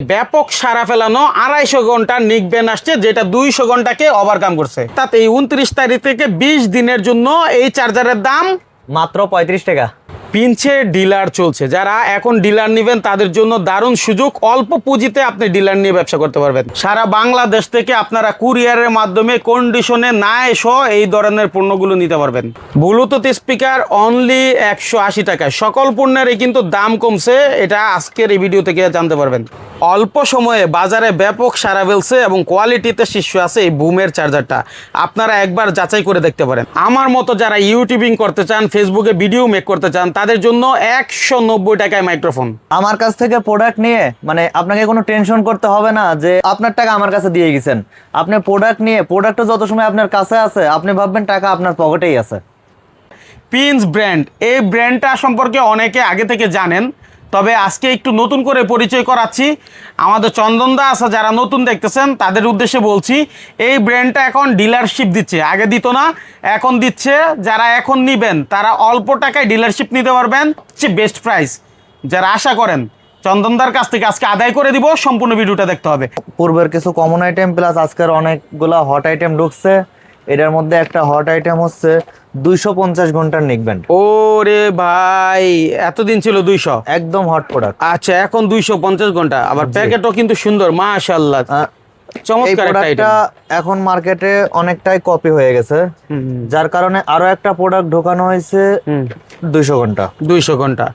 ব্যাপক সারা ফেলানো আড়াইশো ঘণ্টা নিক ব্যান আসছে, যেটা দুইশো ঘন্টাকে ওভারকাম করছে। তাতে এই উনত্রিশ তারিখ থেকে বিশ দিনের জন্য এই চার্জারের দাম মাত্র পঁয়ত্রিশ টাকা। পিনছে ডিলার চলছে। যারা এখন ডিলার নেবেন, তাদের জন্য দারুণ সুযোগ। অল্প পুঁজিতে আপনি ডিলার নিয়ে ব্যবসা করতে পারবেন। সারা বাংলাদেশ থেকে আপনারা কুরিয়ারের মাধ্যমে কন্ডিশনে না এসো এই ধরনের পণ্যগুলো নিতে পারবেন। ব্লুটুথ স্পিকার অনলি একশো আশি টাকায়। সকল পণ্যেরই কিন্তু দাম কমছে। এটা আজকের এই ভিডিও থেকে জানতে পারবেন। অল্প সময়ে বাজারে ব্যাপক সারা ফেলছে এবং কোয়ালিটিতে শীর্ষ আছে এই বুমের চার্জারটা আপনারা একবার যাচাই করে দেখতে পারেন। আমার মতো যারা ইউটিউবিং করতে চান ফেসবুকে ভিডিও মেক করতে চান তাদের জন্য একশো নব্বই টাকায় মাইক্রোফোন। আমার কাছ থেকে প্রোডাক্ট নিয়ে মানে আপনাকে কোনো টেনশন করতে হবে না যে আপনার টাকা আমার কাছে দিয়ে গেছেন। আপনি প্রোডাক্ট নিয়ে প্রোডাক্টও যত সময় আপনার কাছে আছে আপনি ভাববেন টাকা আপনার পকেটেই আছে। পিন্স ব্র্যান্ড এই ব্র্যান্ডটা সম্পর্কে অনেকে আগে থেকে জানেন। তবে আজকে একটু নতুন করে পরিচয় করাচ্ছি। আমাদের চন্দনদা আসা যারা নতুন দেখতেছেন, তাদের উদ্দেশ্যে বলছি, এই ব্র্যান্ডটা এখন ডিলারশিপ দিচ্ছে। আগে দিত না, এখন দিচ্ছে। যারা এখন নিবেন, তারা অল্প টাকায় ডিলারশিপ নিতে পারবেন। বেস্ট প্রাইস যারা আশা করেন চন্দনদার কাছ থেকে আজকে আদায় করে দিব, সম্পূর্ণ ভিডিওটা দেখতে হবে। পূর্বের কিছু কমন আইটেম প্লাস আজকের অনেকগুলা হট আইটেম ঢুকছে। এটার মধ্যে একটা হট আইটেম হচ্ছে দুইশো পঞ্চাশ ঘণ্টার নিকব্যান্ড ওরে ভাই এতদিন ছিল দুইশো? একদম হট প্রোডাক্ট আচ্ছা এখন দুইশো পঞ্চাশ ঘণ্টা আবার প্যাকেটও কিন্তু সুন্দর মাশাল্লাহ। এখন মার্কেটে অনেকটাই কপি হয়ে গেছে। যার কারণে আরও একটা প্রোডাক্ট ঢোকানো হয়েছে দুইশো ঘণ্টা। দুইশো ঘণ্টা।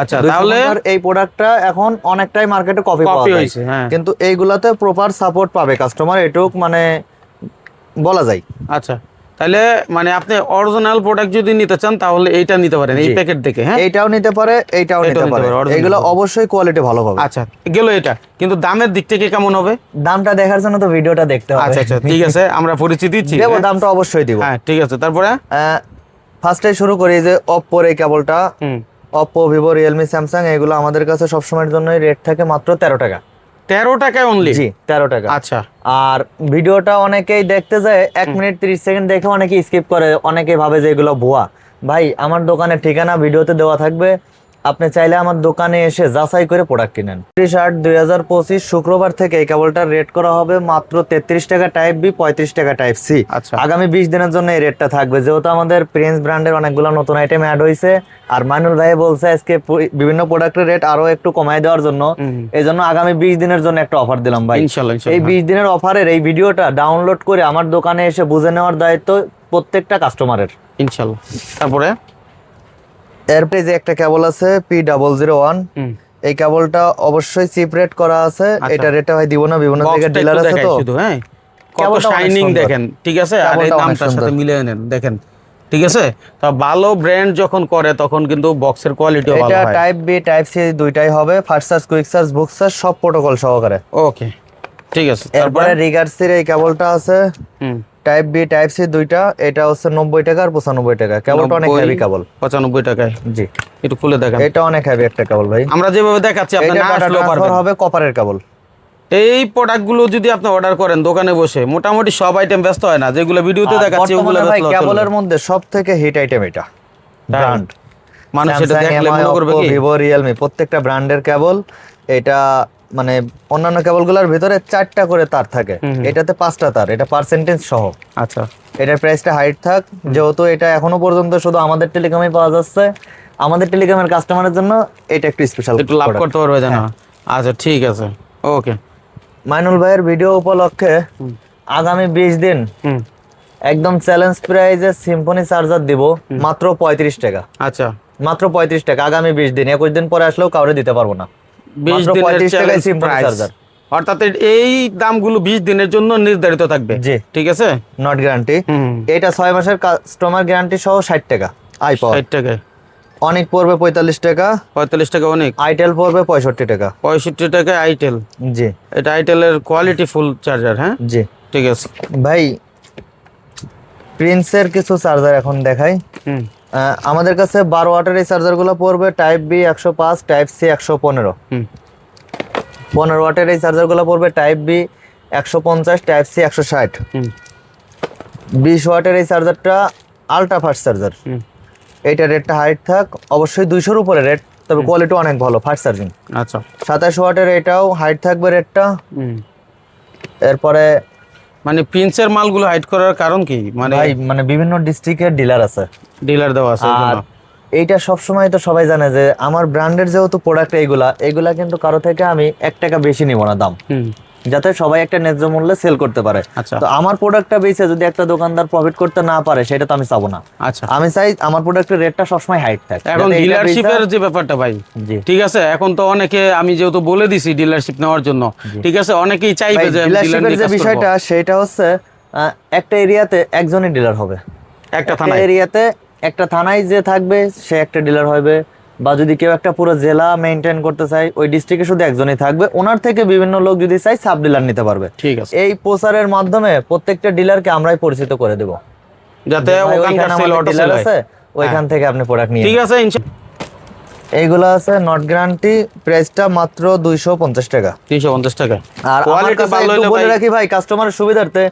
আচ্ছা তাহলে এই প্রোডাক্টটা এখন অনেকটাই মার্কেটে কপি পাওয়া কপি হয়েছে হ্যাঁ। কিন্তু এইগুলাতে প্রপার সাপোর্ট পাবে কাস্টমার এটুক মানে বলা যায়। আচ্ছা তাহলে মানে আপনি অরিজিনাল প্রোডাক্ট যদি নিতে চান তাহলে এইটা নিতে পারেন এই প্যাকেট দেখে হ্যাঁ? এইটাও নিতে পারে এইটাও নিতে পারে। এগুলো অবশ্যই কোয়ালিটি ভালো পাবে আচ্ছা গেল এটা। কিন্তু দামের দিক থেকে কেমন হবে? দামটা দেখার জন্য তো ভিডিওটা দেখতে হবে। আচ্ছা আচ্ছা ঠিক আছে আমরা পরিচিতি দিচ্ছি। দেবো? দামটা অবশ্যই দিব। হ্যাঁ ঠিক আছে তারপরে? ফার্স্টে শুরু করি যে অপ্পোর এই কেবলটা অপ্পো ভিভো রিয়েলমি স্যামসাং এগুলো আমাদের কাছে সবসময়ের জন্য রেট থাকে মাত্র তেরো টাকা। তেরো টাকায় অনলি জি তেরো টাকা। আচ্ছা। আর ভিডিওটা অনেকেই দেখতে যায় এক মিনিট তিরিশ সেকেন্ড দেখে অনেকে স্কিপ করে অনেকে ভাবে যে এগুলো ভুয়া। ভাই আমার দোকানের ঠিকানা ভিডিওতে দেওয়া থাকবে আপনি চাইলে আমার দোকানে এসে যাচাই করে প্রোডাক্ট কিনেন। ত্রিশ আট দুই হাজার পঁচিশ শুক্রবার থেকে এই কেবলটার রেট করা হবে মাত্র তেত্রিশ টাকা টাইপ বি পঁয়ত্রিশ টাকা টাইপ সি আচ্ছা। আগামী বিশ দিনের জন্য এই রেটটা থাকবে। যেহেতু আমাদের প্রিন্স ব্র্যান্ডের অনেকগুলো নতুন আইটেম অ্যাড হয়েছে আর মাইনুল ভাই বলছে আজকে বিভিন্ন প্রোডাক্টের রেট আরও একটু কমাই দেওয়ার জন্য। এই জন্য আগামী বিশ দিনের জন্য একটা অফার দিলাম ভাই। এই বিশ দিনের অফারের এই ভিডিওটা ডাউনলোড করে আমার দোকানে এসে বুঝে নেওয়ার দায়িত্ব প্রত্যেকটা কাস্টমারের ইনশাল্লাহ। তারপরে? এরপরে যে একটা কেবল আছে P double zero one hmm. এই কেবলটা অবশ্যই চিপ রেট করা আছে। আচ্ছা। এটা রেটে হয় দিব না বিভিন্ন জায়গায় ডিলার আছে তো। হ্যাঁ? কত শাইনিং দেখেন ঠিক আছে? আর এই দামটার সাথে। মিলিয়ে নেন দেখেন ঠিক আছে? তা ভালো ব্র্যান্ড যখন করে তখন কিন্তু বক্সের কোয়ালিটিও ভালো হয়। এটা টাইপ বি টাইপ সি দুইটাই হবে। ফার্স্ট চার্জ কুইক চার্জ বুক চার্জ সব প্রোটোকল সহকারে। ওকে ঠিক আছে। তারপরে? রিগার্সির এই কেবলটা আছে। হুম। টাইপ বি টাইপ সি দুইটা এটা হচ্ছে নব্বই টাকা আর পঁচানব্বই টাকা। কেবলটা অনেক 90, হেভি কেবল পঁচানব্বই টাকায়? জি। একটু খুলে দেখেন। এটা অনেক হেভি একটা কেবল ভাই। আমরা যেভাবে দেখাচ্ছি আপনি না আসলেও পারবেন। হবে কপারের কেবল এই প্রোডাক্টগুলো যদি আপনি অর্ডার করেন দোকানে বসে মোটামুটি সব আইটেম ব্যস্ত হয় না। যেগুলো ভিডিওতে দেখাচ্ছি ওগুলো ভাই কেবলের মধ্যে সব থেকে হিট আইটেম এটা ব্র্যান্ড মানুষ এটা দেখলে মনে করবে কি? ভিভো রিয়েলমি প্রত্যেকটা ব্র্যান্ডের কেবল এটা মানে অন্যান্য কেবলগুলোর ভিতরে চারটা করে তার থাকে। এটাতে পাঁচটা তার এটা পার্সেন্টেজ সহ। আচ্ছা। এটার প্রাইসটা হাইট থাক যেহেতু এটা এখনও পর্যন্ত শুধু আমাদের টেলিকমে পাওয়া যাচ্ছে আমাদের টেলিকমের কাস্টমারের জন্য এটা একটু স্পেশাল একটু লাভ করতে পারবে জানা হ্যাঁ। আচ্ছা ঠিক আছে। ওকে মাইনুল ভাইয়ের ভিডিও উপলক্ষে আগামী বিশ দিন একদম চ্যালেঞ্জ প্রাইজে সিম্ফনি চার্জার দিব মাত্র পঁয়ত্রিশ টাকা। আচ্ছা। মাত্র পঁয়ত্রিশ টাকা আগামী বিশ দিন একুশ দিন পরে আসলেও কাউরে দিতে পারব না। বিশ দিনের প্রাইস অর্থাৎ এই দামগুলো বিশ দিনের জন্য নির্ধারিত থাকবে। জি। ঠিক আছে? নট গ্যারান্টি এটা ছয় মাসের কাস্টমার গ্যারান্টি সহ ষাট টাকা। আই পাওয়ার ষাট টাকায়। অনেক পড়বে পঁয়তাল্লিশ টাকা। পঁয়তাল্লিশ টাকা অনেক আইটেল পড়বে পঁয়ষট্টি টাকা। পঁয়ষট্টি টাকায় আইটেল জি। এটা আইটেলের কোয়ালিটি ফুল চার্জার হ্যাঁ? জি। ঠিক আছে। ভাই প্রিন্সের কিছু চার্জার এখন দেখাই। হুম। আমাদের কাছে বারো ওয়াটের এই চার্জারগুলো পড়বে টাইপ বি একশো পাঁচ টাইপ সি একশো পনেরো। পনেরো ওয়াটের এই চার্জারগুলো পড়বে টাইপ বি একশো পঞ্চাশ টাইপ সি একশো ষাট। বিশ ওয়াটের এই চার্জারটা আলট্রা ফাস্ট চার্জার এইটা রেটটা হাইট থাক অবশ্যই দুইশোর উপরে রেট তবে কোয়ালিটি অনেক ভালো ফাস্ট চার্জিং আচ্ছা। সাতাশ ওয়াটের এটাও হাইট থাকবে রেটটা। এরপরে মানে প্রিন্সের মালগুলো হাইড করার কারণ কি? মানে মানে বিভিন্ন ডিস্ট্রিক্টের ডিলার আছে। ডিলার দেওয়া আছে। এইটা সবসময় তো সবাই জানে যে আমার ব্র্যান্ডের যেহেতু প্রোডাক্ট এইগুলা এগুলা কিন্তু কারও থেকে আমি এক টাকা বেশি নিব না দাম। হুম। যাতে সবাই একটা ন্যায্য মূল্যে সেল করতে পারে। আচ্ছা। তো আমার প্রোডাক্টটা বেচে যদি একটা দোকানদার প্রফিট করতে না পারে সেটা তো আমি চাবো না। আচ্ছা। আমি চাই আমার প্রোডাক্টের রেটটা সবসময় হাইট থাকে। এখন ডিলারশিপের যে ব্যাপারটা ভাই ঠিক আছে? এখন তো অনেকে আমি যেহেতু বলে দিছি ডিলারশিপ নেওয়ার জন্য ঠিক আছে? অনেকেই চাইবে যে ডিলারশিপের যে বিষয়টা সেটা হচ্ছে একটা এরিয়াতে একজনই ডিলার হবে। একটা থানায়? এরিয়াতে একটা থানায় যে থাকবে সে একটা ডিলার হবে। বা যদি কেউ একটা পুরো জেলা মেনটেন করতে চায় ওই ডিস্ট্রিক্টে শুধু একজনই থাকবে। ওনার থেকে বিভিন্ন লোক যদি চাই সাব ডিলার নিতে পারবে। ঠিক আছে। এই প্রচারের মাধ্যমে প্রত্যেকটা ডিলারকে আমরাই পরিচিত করে দেব। যাতে ওখানকার সেল অটো সেল আছে ওইখান থেকে আপনি প্রোডাক্ট নিয়ে ঠিক আছে এইগুলো আছে নট গ্যারান্টি প্রাইসটা মাত্র দুইশো পঞ্চাশ টাকা। তিনশো পঞ্চাশ টাকা। আর কোয়ালিটি ভালো হইলে বলে রাখি ভাই কাস্টমারের সুবিধার্থে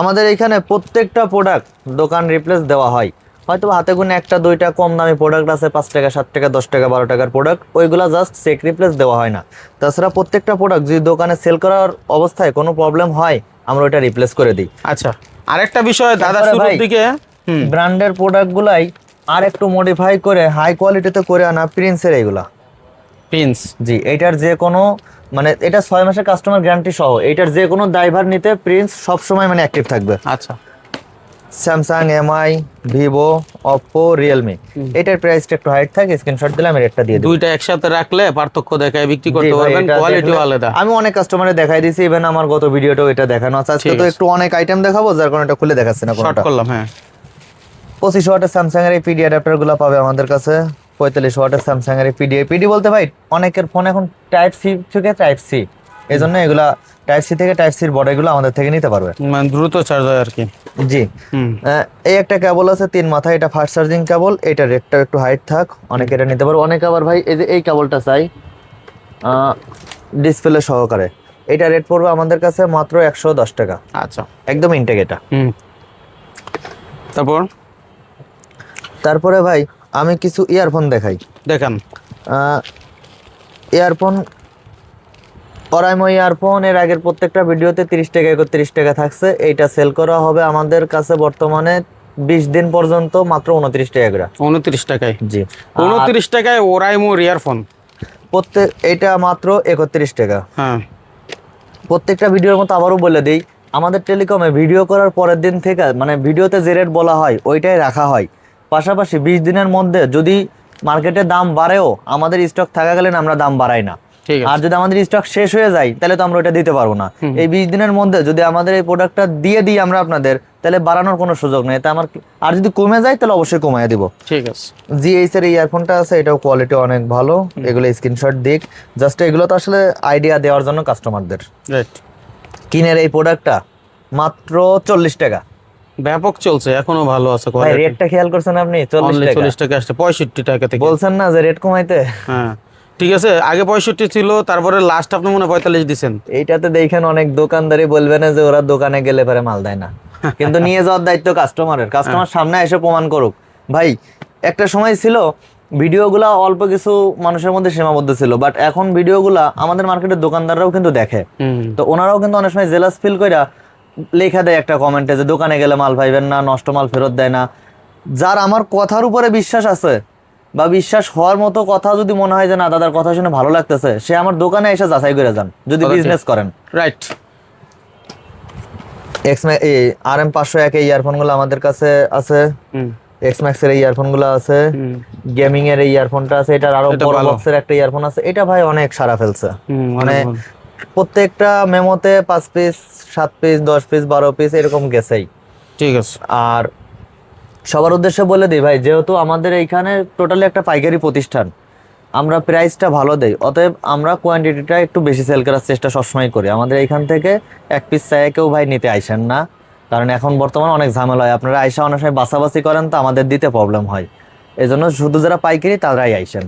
আমাদের এখানে প্রত্যেকটা প্রোডাক্ট দোকান রিপ্লেস দেওয়া হয়। হয়তো হাতে গুনে একটা দুইটা কম দামি প্রোডাক্ট আছে পাঁচ টাকা সাত টাকা দশ টাকা বারো টাকার প্রোডাক্ট ওইগুলা জাস্ট চেক রিপ্লেস দেওয়া হয় না। তাছাড়া প্রত্যেকটা প্রোডাক্ট যদি দোকানে সেল করার অবস্থায় কোনো প্রবলেম হয় আমরা ওইটা রিপ্লেস করে দিই। আচ্ছা আরেকটা বিষয় দাদা শুরুর দিকে ব্র্যান্ডের প্রোডাক্টগুলাই আর একটু মডিফাই করে হাই কোয়ালিটিতে করে আনা প্রিন্সের এইগুলা। প্রিন্স জি এটার যে কোনো মানে এটা ছয় মাসের কাস্টমার গ্যারান্টি সহ এটার যে কোনো ড্রাইভার নিতে প্রিন্স সব সময় মানে অ্যাক্টিভ থাকবে। আচ্ছা। Samsung Mi Vivo Oppo Realme এটার প্রাইসটা একটু হাইট থাকে স্ক্রিনশট দিলে আমি রেটটা দিয়ে দিই দুইটা একসাথে রাখলে পার্থক্য দেখায় বিক্রি করতে পারবেন কোয়ালিটিও আলাদা। আমি অনেক কাস্টমারে দেখাই দিয়েছি ইভেন আমার গত ভিডিওটাও এটা দেখানো আছে। আজকে তো একটু অনেক আইটেম দেখাবো যার কারণে এটা খুলে দেখাচ্ছি না শর্ট কোনটা। করলাম হ্যাঁ। পঁচিশ ওয়াটের স্যামসাং এর এই পিডি অ্যাডাপ্টারগুলো পাবে আমাদের কাছে। পঁয়তাল্লিশ ওয়াটের স্যামসাং এর পিডি পিডি বলতে ভাই অনেকের ফোন এখন টাইপ সি থেকে টাইপ সি এই জন্য এগুলা টাইপ সি থেকে টাইপ সির বর্ডারগুলো আমাদের থেকে নিতে পারবে। মানে দ্রুত চার্জ হয় আর কি জি এই একটা কেবল আছে তিন মাথা এটা ফাস্ট চার্জিং কেবল এটা রেটটা একটু হাইট থাক অনেকে এটা নিতে পারবে। অনেকে আবার ভাই এই যে এই কেবলটা চাই ডিসপ্লে সহকারে। এটা রেট পড়বে আমাদের কাছে মাত্র একশো দশ টাকা। আচ্ছা। একদম ইনটেক এটা। তারপর? তারপরে ভাই আমি কিছু ইয়ারফোন দেখাই। দেখান। ইয়ারফোন অরাইমো ইয়ারফোন এর আগের প্রত্যেকটা ভিডিওতে তিরিশ টাকা একত্রিশ টাকা থাকছে। এইটা সেল করা হবে আমাদের কাছে বর্তমানে বিশ দিন পর্যন্ত মাত্র উনত্রিশ টাকা করে। উনত্রিশ টাকায়? জি। উনত্রিশ টাকায় ওরাইমো ইয়ারফোন? প্রত্যেক এটা মাত্র একত্রিশ টাকা। হ্যাঁ। প্রত্যেকটা ভিডিওর মতো আবারও বলে দিই আমাদের টেলিকমে ভিডিও করার পরের দিন থেকে মানে ভিডিওতে যে রেট বলা হয় ওইটাই রাখা হয়। পাশাপাশি বিশ দিনের মধ্যে যদি মার্কেটে দাম বাড়েও আমাদের স্টক থাকাকালীন আমরা দাম বাড়াই না। আর যদি আমাদের স্টক শেষ হয়ে যায় তাহলে তো আমরা ওটা দিতে পারব না। এই বিশ দিনের মধ্যে যদি আমাদের এই প্রোডাক্টটা দিয়ে দিই আমরা আপনাদের তাহলে বাড়ানোর কোনো সুযোগ নেই। আমার আর যদি কমে যায় তাহলে অবশ্যই কমায় দিব। ঠিক আছে। জিএইচ এর ইয়ারফোনটা আছে এটাও কোয়ালিটি অনেক ভালো। এগুলো স্ক্রিনশট দিক। জাস্ট এগুলো তো আসলে আইডিয়া দেওয়ার জন্য কাস্টমারদের রাইট কিনের এই প্রোডাক্টটা মাত্র চল্লিশ টাকা। ব্যাপক চলছে এখনও ভালো আছে ভাই রেটটা খেয়াল করছেন আপনি? চল্লিশ টাকা। চল্লিশ টাকা আসছে পঁয়ষট্টি টাকা থেকে। বলছেন না যে রেট কমাইতে? হ্যাঁ। ঠিক আছে আগে পঁয়ষট্টি ছিল তারপরে লাস্ট আপনি মনে হয় পঁয়তাল্লিশ দিচ্ছেন এইটাতে দেখেন অনেক দোকানদারই বলবে না যে ওরা দোকানে গেলে পরে মাল দেয় না। কিন্তু নিয়ে যাওয়ার দায়িত্ব কাস্টমারের কাস্টমার সামনে এসে প্রমাণ করুক। ভাই একটা সময় ছিল ভিডিওগুলা অল্প কিছু মানুষের মধ্যে সীমাবদ্ধ ছিল বাট এখন ভিডিওগুলা আমাদের মার্কেটের দোকানদাররাও কিন্তু দেখে। তো ওনারাও কিন্তু অনেক সময় জেলাস ফিল কইরা লেখা দেয় একটা কমেন্টে যে দোকানে গেলে মাল পাইবেন না নষ্ট মাল ফেরত দেয় না। যার আমার কথার উপরে বিশ্বাস আছে বা বিশ্বাস হওয়ার মতো কথা যদি মনে হয় যে না দাদার কথা শুনে ভালো লাগতেছে সে আমার দোকানে এসে যাচাই করে যান যদি বিজনেস করেন। রাইট এক্স আর এম পাঁচশো এক এই ইয়ারফোনগুলো আমাদের কাছে আছে। এক্স ম্যাক্স এর ইয়ারফোনগুলো আছে। গেমিং এর ইয়ারফোনটা আছে এটার আরও বড়। বক্সের একটা ইয়ারফোন আছে। এটা ভাই অনেক সারা ফেলছে। মানে। প্রত্যেকটা মেমোতে পাঁচ পিস সাত পিস দশ পিস বারো পিস এরকম গেছেই। ঠিক আছে। আর সবার উদ্দেশ্যে বলে দিই ভাই, যেহেতু আমাদের এইখানে টোটালি একটা পাইকারি প্রতিষ্ঠান, আমরা প্রাইসটা ভালো দেই, অতএব আমরা কোয়ান্টিটিটা একটু বেশি সেল করার চেষ্টা সবসময় করি। আমাদের এইখান থেকে এক পিস চায় কেউ ভাই নিতে আইসেন না, কারণ এখন বর্তমানে অনেক ঝামেলা হয়। আপনারা আইসা অনেক সময় বাসাবাসি করেন তো আমাদের দিতে প্রবলেম হয়। এজন্য জন্য শুধু যারা পাইকারি তারাই আইসেন।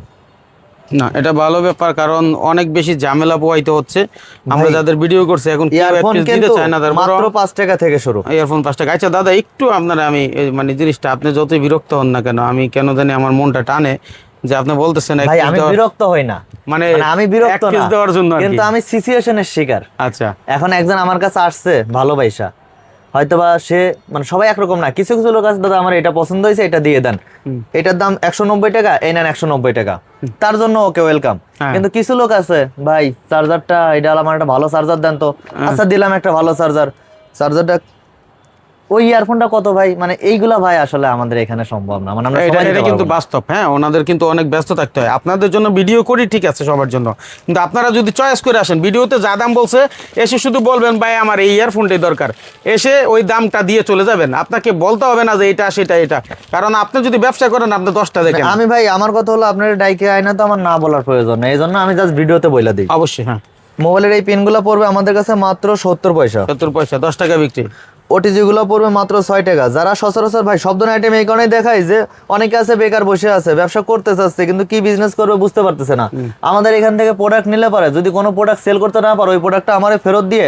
না এটা ভালো ব্যাপার কারণ অনেক বেশি ঝামেলা পোহাইতে হচ্ছে। আমরা যাদের ভিডিও করছি এখন ইয়ারফোন piece চায় না তারপর মাত্র পাঁচ টাকা থেকে শুরু। ইয়ারফোন পাঁচ টাকা। আচ্ছা দাদা একটু আপনারা আমি মানে জিনিসটা আপনি যতই বিরক্ত হন না কেন আমি কেন জানি আমার মনটা টানে যে আপনি বলতেছেন ভাই আমি বিরক্ত হই না। মানে মানে আমি বিরক্ত না। দেওয়ার জন্য কিন্তু আমি সিচুয়েশনের শিকার। আচ্ছা। এখন একজন আমার কাছে আসছে ভালোবাসা। হয়তোবা সে মানে সবাই একরকম না। কিছু কিছু লোক আছে দাদা আমার এটা পছন্দ হয়েছে এটা দিয়ে দেন। এটার দাম একশো নব্বই টাকা এই নেন একশো নব্বই টাকা। তার জন্য ওকে ওয়েলকাম হ্যাঁ। কিন্তু কিছু লোক আছে ভাই চার্জারটা এটা আমার একটা ভালো চার্জার দেন তো। হ্যাঁ। আচ্ছা দিলাম একটা ভালো চার্জার চার্জারটা ওই ইয়ারফোনটা কত ভাই? মানে এইগুলা ভাই আসলে আমাদের এখানে সম্ভব না। মানে আমরা এটা সবাই এটা কিন্তু বাস্তব হ্যাঁ? ওনাদের কিন্তু অনেক ব্যস্ত থাকতে হয়। আপনাদের জন্য ভিডিও করি ঠিক আছে সবার জন্য। কিন্তু আপনারা যদি চয়েস করে আসেন ভিডিওতে যা দাম বলছে এসে শুধু বলবেন ভাই আমার এই ইয়ারফোনটাই দরকার। এসে ওই দামটা দিয়ে চলে যাবেন। আপনাকে বলতে হবে না যে এটা সেটা এটা। কারণ আপনি যদি ব্যবসা করেন আপনি দশটা দেখেন। আমি ভাই আমার কথা হলো আপনার ডাইকে আয়না তো আমার না বলার প্রয়োজন নেই। এই জন্য আমি জাস্ট ভিডিওতে বলে দিই। অবশ্যই হ্যাঁ। মোবাইলের এই পিনগুলো পড়বে আমাদের কাছে মাত্র সত্তর পয়সা। সত্তর পয়সা দশ টাকা বিক্রি। ওটিজি গুলো পড়বে মাত্র ছয় টাকা। যারা সচরাচর ভাই শব্দ আইটেম এই কারণে দেখায় যে অনেকে আছে বেকার বসে আছে ব্যবসা করতে চাচ্ছে কিন্তু কি বিজনেস করবে বুঝতে পারতেছে না। আমাদের এখান থেকে প্রোডাক্ট নিলে পারে যদি কোনো প্রোডাক্ট সেল করতে না পারো ওই প্রোডাক্টটা আমারে ফেরত দিয়ে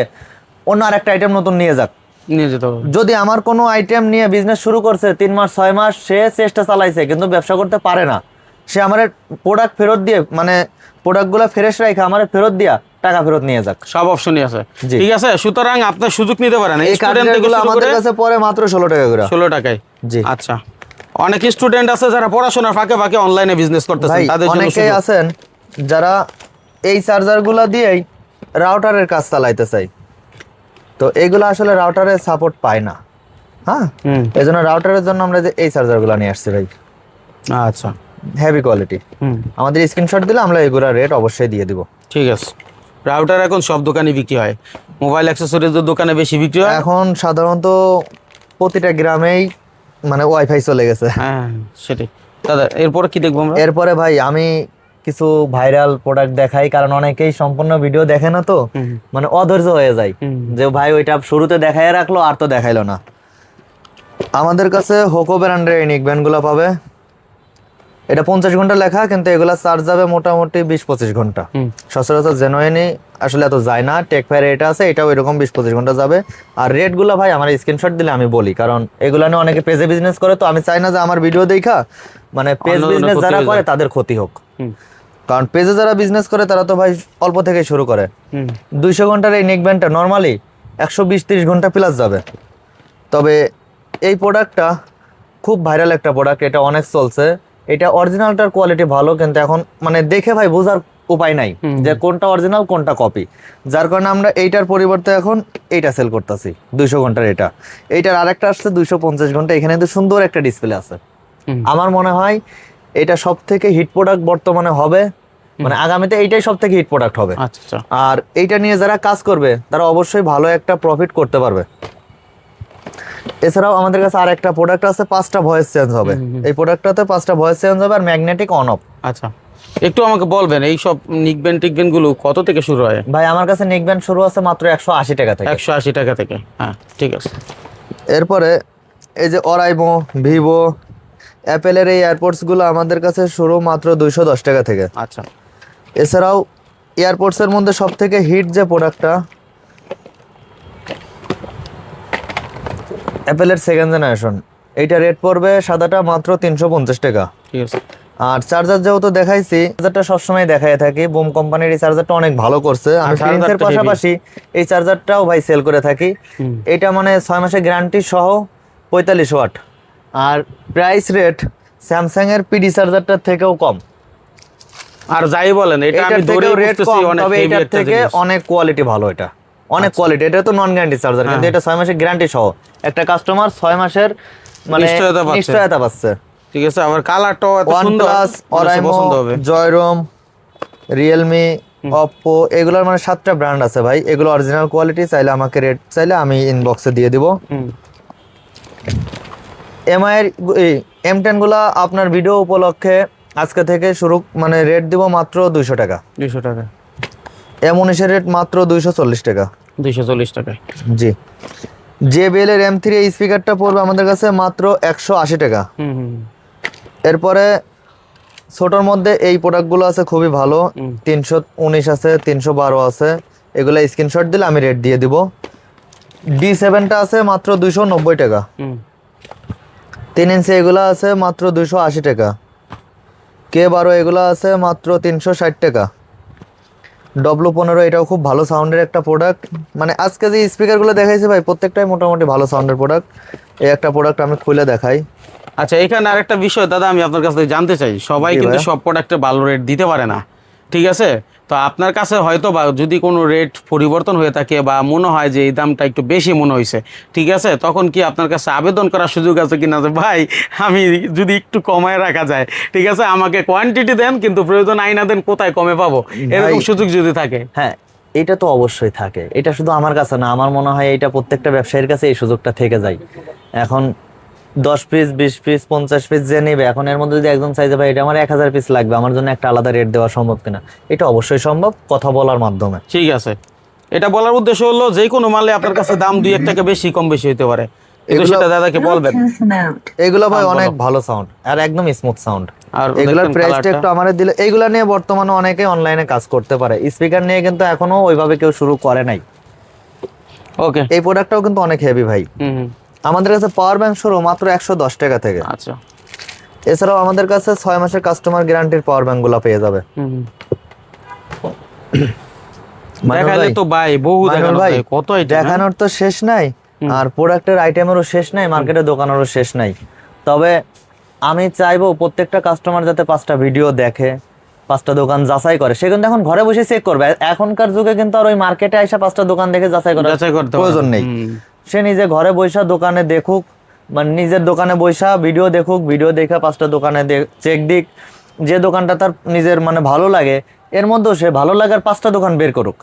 অন্য আরেকটা আইটেম নতুন নিয়ে যাক। নিয়ে যেতে হবে। যদি আমার কোনো আইটেম নিয়ে বিজনেস শুরু করছে তিন মাস ছয় মাস সে চেষ্টা চালাইছে কিন্তু ব্যবসা করতে পারে না। সে আমার প্রোডাক্ট ফেরত দিয়ে মানে প্রোডাক্টগুলো ফ্রেশ রাখে আমার ফেরত দিয়া টাকা ফেরত নিয়ে যাক। সব অপশনই আছে। ঠিক আছে সুতরাং আপনি সুযোগ নিতে পারেন। এই কার্ডগুলো আমাদের কাছে পরে মাত্র ষোলো টাকা করে। ষোলো টাকায়। জি। আচ্ছা। অনেক স্টুডেন্ট আছে যারা পড়াশোনার ফাঁকে ফাঁকে অনলাইনে বিজনেস করতেছেন তাদের জন্য অনেকেই আছেন যারা এই চার্জারগুলো দিয়েই রাউটারের কাজ চালাইতে চাই তো এগুলো আসলে রাউটারের সাপোর্ট পায় না। হ্যাঁ? এই জন্য রাউটারের জন্য আমরা যে এই চার্জারগুলো নিয়ে আসছি ভাই। আচ্ছা। হেভি কোয়ালিটি আমাদের স্ক্রিনশট দিলে আমরা এগুলোর রেট অবশ্যই দিয়ে দিব। ঠিক আছে। রাউটার এখন সব দোকানে বিক্রি হয়। মোবাইল অ্যাক্সেসরিজের দোকানে বেশি বিক্রি হয়। এখন সাধারণত প্রতিটা গ্রামেই মানে ওয়াইফাই চলে গেছে। হ্যাঁ সেটাই। দাদা এরপরে কি দেখব আমরা? এরপরে ভাই আমি কিছু ভাইরাল প্রোডাক্ট দেখাই কারণ অনেকেই সম্পূর্ণ ভিডিও দেখে না তো। মানে অধৈর্য হয়ে যায়। যে ভাই ওইটা শুরুতে দেখাই রাখল আর তো দেখাইলো না। আমাদের কাছে হোকো ব্র্যান্ডের এই নিকব্যান্ডগুলো পাবে। এটা পঞ্চাশ ঘণ্টা লেখা কিন্তু এগুলা চার্জ যাবে মোটামুটি বিশ পঁচিশ ঘণ্টা। সচরাচর জেনুইনই আসলে এত যায় না টেক ফায়ার এটা আছে এটাও এরকম বিশ পঁচিশ ঘণ্টা যাবে। আর রেটগুলো ভাই আমার স্ক্রিনশট দিলে আমি বলি কারণ এগুলো নিয়ে অনেকে পেজে বিজনেস করে তো আমি চাই না যে আমার ভিডিও দেখা মানে পেজ বিজনেস যারা করে তাদের ক্ষতি হোক। কারণ পেজে যারা বিজনেস করে তারা তো ভাই অল্প থেকে শুরু করে। দুইশো ঘণ্টার এই নেকব্যান্ডটা নর্মালি একশো বিশ তিরিশ ঘণ্টা প্লাস যাবে। তবে এই প্রোডাক্টটা খুব ভাইরাল একটা প্রোডাক্ট এটা অনেক চলছে। এটা অরিজিনালটার কোয়ালিটি ভালো কিন্তু এখন মানে দেখে ভাই বোঝার উপায় নাই যে কোনটা অরিজিনাল কোনটা কপি যার কারণে আমরা এইটার পরিবর্তে এখন এইটা সেল করতেছি দুইশো ঘণ্টার এটা। এইটার আরেকটা আসছে দুইশো পঞ্চাশ ঘণ্টা এখানে কিন্তু সুন্দর একটা ডিসপ্লে আছে। আমার মনে হয় এটা সব থেকে হিট প্রোডাক্ট বর্তমানে হবে মানে আগামীতে এইটাই সব থেকে হিট প্রোডাক্ট হবে। আচ্ছা আচ্ছা। আর এইটা নিয়ে যারা কাজ করবে তারা অবশ্যই ভালো একটা প্রফিট করতে পারবে। এছাড়াও আমাদের কাছে আর একটা প্রোডাক্ট আছে পাঁচটা ভয়েস চেঞ্জ হবে। এই প্রোডাক্টটাতে পাঁচটা ভয়েস চেঞ্জ হবে আর ম্যাগনেটিক অন অফ আচ্ছা একটু আমাকে বলবেন এই সব নিকবেন টিকবেনগুলো কত থেকে শুরু হয়? ভাই আমার কাছে নেক ব্যান্ড শুরু আছে মাত্র একশো আশি টাকা থেকে। একশো আশি টাকা থেকে হ্যাঁ ঠিক আছে। এরপরে এই যে অরাইমো ভিভো অ্যাপেলের এই এয়ারপোর্টসগুলো আমাদের কাছে শুরু মাত্র দুইশো দশ টাকা থেকে। আচ্ছা। এছাড়াও এয়ারপোর্টসের মধ্যে সব থেকে হিট যে প্রোডাক্টটা অ্যাপেলের সেকেন্ড জেনারেশন এইটা রেট পড়বে সাদাটা মাত্র তিনশো পঞ্চাশ টাকা। আর চার্জার যেহেতু দেখাইছি চার্জারটা সবসময় দেখাই থাকি। বোম কোম্পানির এই চার্জারটা অনেক ভালো করছে। আমি প্রিন্সের heavy। পাশাপাশি এই চার্জারটাও ভাই সেল করে থাকি। এটা মানে ছয় মাসের গ্যারান্টি সহ পঁয়তাল্লিশ ওয়াট আর প্রাইস রেট স্যামসাং এর পিডি চার্জারটার থেকেও কম। আর যাই বলেন এটা আমি ধরে রেট কম তবে এটার থেকে। অনেক কোয়ালিটি ভালো এটা। অনেক কোয়ালিটি এটা তো নন গ্যারান্টি চার্জার কিন্তু হ্যাঁ। এটা ছয় মাসের গ্যারান্টি সহ। একটা কাস্টমার ছয় মাসের মানে নিশ্চয়তা পাচ্ছে। ঠিক আছে আবার কালারটাও এত সুন্দর। পছন্দ হবে। জয়রোম রিয়েলমি অপ্পো এগুলোর মানে সাতটা ব্র্যান্ড আছে ভাই। এগুলো অরিজিনাল কোয়ালিটি চাইলে আমাকে রেট চাইলে আমি ইনবক্সে দিয়ে দিব। এমআই এর এম টেনগুলা আপনার ভিডিও উপলক্ষে আজকে থেকে শুরু মানে রেট দিব মাত্র দুইশো টাকা। দুইশো টাকা। এম উনিশের রেট মাত্র দুইশো চল্লিশ টাকা। দুইশো চল্লিশ টাকায়। জি। জেবিএল এর এম থ্রি এই স্পিকারটা পড়বে আমাদের কাছে মাত্র একশো আশি টাকা। হুম এরপরে ছোটোর মধ্যে এই প্রোডাক্টগুলো আছে খুবই ভালো। হুম। তিনশো উনিশ আছে তিনশো বারো আছে। এগুলো স্ক্রিনশট দিলে আমি রেট দিয়ে দিব। ডি সেভেনটা আছে মাত্র দুইশো নব্বই টাকা। হুম। তিন ইঞ্চি এগুলো আছে মাত্র দুইশো আশি টাকা। কে বারো এগুলো আছে মাত্র তিনশো ষাট টাকা। ডব্লু পনেরো এটাও খুব ভালো সাউন্ডের একটা প্রোডাক্ট মানে আজকে যে স্পিকারগুলো দেখাইছে ভাই প্রত্যেকটাই মোটামুটি ভালো সাউন্ডের প্রোডাক্ট এই একটা প্রোডাক্ট আমি খুলে দেখাই। আচ্ছা এখানে আরেকটা বিষয় দাদা আমি আপনার কাছ থেকে জানতে চাই। সবাই কিন্তু সব প্রোডাক্টে ভালো রেট দিতে পারে না। ঠিক আছে? তো আপনার কাছে হয়তো বা যদি কোনো রেট পরিবর্তন হয়ে থাকে বা মনে হয় যে এই দামটা একটু বেশি মনে হয়েছে ঠিক আছে? তখন কি আপনার কাছে আবেদন করার সুযোগ আছে কিনা যে ভাই আমি যদি একটু কমায় রাখা যায় ঠিক আছে? আমাকে কোয়ান্টিটি দেন কিন্তু প্রয়োজন আইনা দেন কোথায় কমে পাবো? এরকম সুযোগ যদি থাকে। হ্যাঁ এটা তো অবশ্যই থাকে। এটা শুধু আমার কাছে না আমার মনে হয় এটা প্রত্যেকটা ব্যবসায়ীর কাছে এই সুযোগটা থেকে যায়। এখন দশ পিস বিশ পিস পঞ্চাশ পিস যে নেবে। এখন এর মধ্যে যদি একজন চাইছে ভাই এটা আমার এক হাজার পিস লাগবে আমার জন্য একটা আলাদা রেট দেওয়া সম্ভব কিনা? এটা অবশ্যই সম্ভব কথা বলার মাধ্যমে। ঠিক আছে। এটা বলার উদ্দেশ্য হলো যে কোনো মালে আপনার কাছে দাম দুই এক টাকা বেশি কম বেশি হতে পারে। এগুলো- সেটা দাদাকে বলবেন। এগুলো ভাই অনেক ভালো সাউন্ড আর একদম স্মুথ সাউন্ড আর এগুলোর প্রাইসটা একটু আমাদের দিলে এগুলা নিয়ে বর্তমানে অনেকে অনলাইনে কাজ করতে পারে। স্পিকার নিয়ে কিন্তু এখনও ওইভাবে কেউ শুরু করে নাই। ওকে এই প্রোডাক্টটাও কিন্তু অনেক হেভি ভাই। হুম, আমাদের কাছে পাওয়ার ব্যাংক শুরু মাত্র একশো দশ টাকা থেকে। আচ্ছা। এছাড়াও আমাদের কাছে ছয় মাসের কাস্টমার গ্যারান্টির পাওয়ার ব্যাংকগুলা পেয়ে যাবে। হুম হুম। মাইনুল দেখালে তো ভাই বহু দেখানো ভাই, কত? দেখানোর তো শেষ নাই আর প্রোডাক্টের আইটেমেরও শেষ নাই মার্কেটে দোকানেরও শেষ নাই। তবে আমি চাইব প্রত্যেকটা কাস্টমার যাতে পাঁচটা ভিডিও দেখে পাঁচটা দোকান যাচাই করে। সে কিন্তু এখন ঘরে বসে চেক করবে। এখনকার যুগে কিন্তু আর ওই মার্কেটে আইসা পাঁচটা দোকান দেখে যাচাই করার প্রয়োজন নেই। সে নিজে ঘরে বৈশা দোকানে দেখুক মানে নিজের দোকানে বৈশা ভিডিও দেখুক ভিডিও দেখে পাঁচটা দোকানে চেক দিক যে দোকানটা তার নিজের মানে ভালো লাগে এর মধ্যেও সে ভালো লাগার পাঁচটা দোকান বের করুক।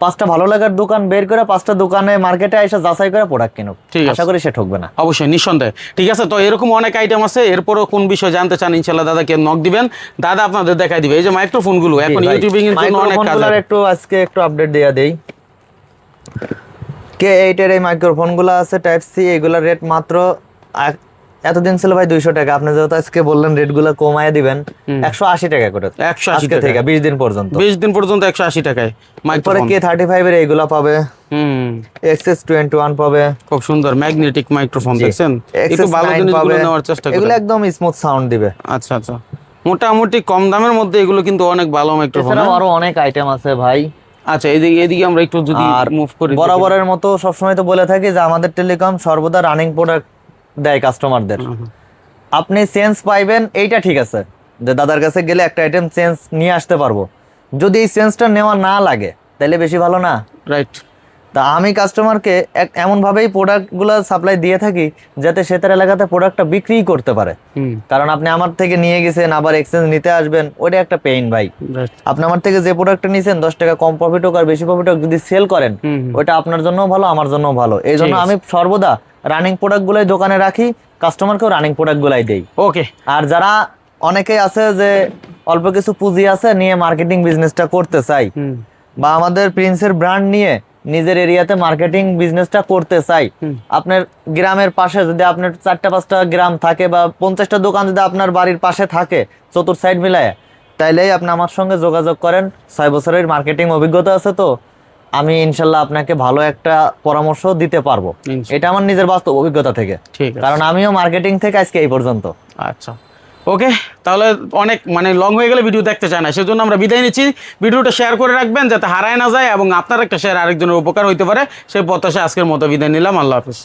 পাঁচটা ভালো লাগার দোকান বের করে পাঁচটা দোকানে মার্কেটে এসে যাচাই করে প্রোডাক্ট কিনুক। ঠিক আশা করি সে ঠকবে না। অবশ্যই নিঃসন্দেহে। ঠিক আছে তো এরকম অনেক আইটেম আছে এরপরও কোন বিষয় জানতে চান ইনশাল্লাহ দাদাকে নক দিবেন। দাদা আপনাদের দেখাই দিবে এই যে মাইক্রোফোনগুলো এখন ইউটিউবিং এর জন্য অনেক কাজ। একটু আজকে একটু আপডেট দেয়া দেই। কে এইটের এই মাইক্রোফোনগুলো আছে টাইপ সি এগুলোর রেট মাত্র এতদিন ছিল ভাই দুইশো টাকা। আপনি যেহেতু আজকে বললেন রেটগুলো কমায় দিবেন একশো আশি টাকা করে। 180 আজকে টাকা। থেকে বিশ দিন পর্যন্ত। বিশ দিন পর্যন্ত একশো আশি টাকায় পরে মাইক্রোফোন কে থার্টি ফাইভ এর এইগুলা পাবে? এক্সএস টোয়েন্টি ওয়ান পাবে। খুব সুন্দর ম্যাগনেটিক মাইক্রোফোন দেখছেন? একটু ভালো জিনিসগুলো। নেওয়ার চেষ্টা এগুলো একদম স্মুথ সাউন্ড দিবে। আচ্ছা আচ্ছা। মোটামুটি কম দামের মধ্যে এগুলো কিন্তু অনেক ভালো মাইক্রোফোন আরও অনেক আইটেম আছে ভাই। আচ্ছা এদিকে এদিকে আমরা একটু যদি মুভ করি বরাবরের মতো সবসময় তো বলে থাকি যে আমাদের টেলিকম সর্বদা রানিং প্রোডাক্ট দেয় কাস্টমারদের আপনি চেঞ্জ পাইবেন এইটা ঠিক আছে। যে দাদার কাছে গেলে একটা আইটেম চেঞ্জ নিয়ে আসতে পারব। যদি এই চেঞ্জটা নেওয়া না লাগে তাহলে বেশি ভালো না? রাইট তা আমি কাস্টমারকে এক এমনভাবেই প্রোডাক্টগুলো সাপ্লাই দিয়ে থাকি যাতে সে তার এলাকাতে প্রোডাক্টটা বিক্রি করতে পারে। কারণ আপনি আমার থেকে নিয়ে গেছেন আবার এক্সচেঞ্জ নিতে আসবেন ওইটা একটা পেইন ভাই। আপনি আমার থেকে যে প্রোডাক্টটা নিয়েছেন দশ টাকা কম প্রফিট হোক আর বেশি প্রফিট হোক যদি সেল করেন হুম। আপনার জন্য ভালো আমার জন্য ভালো। এই জন্য আমি সর্বদা রানিং প্রোডাক্টগুলোই দোকানে রাখি কাস্টমারকেও রানিং প্রোডাক্টগুলাই দেই। ওকে। আর যারা অনেকেই আছে যে অল্প কিছু পুঁজি আছে নিয়ে মার্কেটিং বিজনেসটা করতে চাই বা আমাদের প্রিন্সের ব্র্যান্ড নিয়ে নিজের এরিয়াতে মার্কেটিং বিজনেসটা করতে চাই। আপনার গ্রামের পাশে যদি আপনার চারটা পাঁচটা গ্রাম থাকে বা পঞ্চাশটা দোকান যদি আপনার বাড়ির পাশে থাকে চতুর সাইড মিলায় তাইলেই আপনি আমার সঙ্গে যোগাযোগ করেন। ছয় বছরের মার্কেটিং অভিজ্ঞতা আছে তো। আমি ইনশাল্লাহ আপনাকে ভালো একটা পরামর্শ দিতে পারব। এটা আমার নিজের বাস্তব অভিজ্ঞতা থেকে। কারণ আমিও মার্কেটিং থেকে আজকে এই পর্যন্ত। আচ্ছা। ওকে তাহলে অনেক মানে লং হয়ে গেলে ভিডিও দেখতে চায় না। সেজন্য আমরা বিদায় নিচ্ছি। ভিডিওটা শেয়ার করে রাখবেন যাতে হারায় না যায় এবং আপনার একটা শেয়ার আরেকজনের উপকার হইতে পারে। সেই প্রত্যাশা আজকের মতো বিদায় নিলাম। আল্লাহ হাফিজ।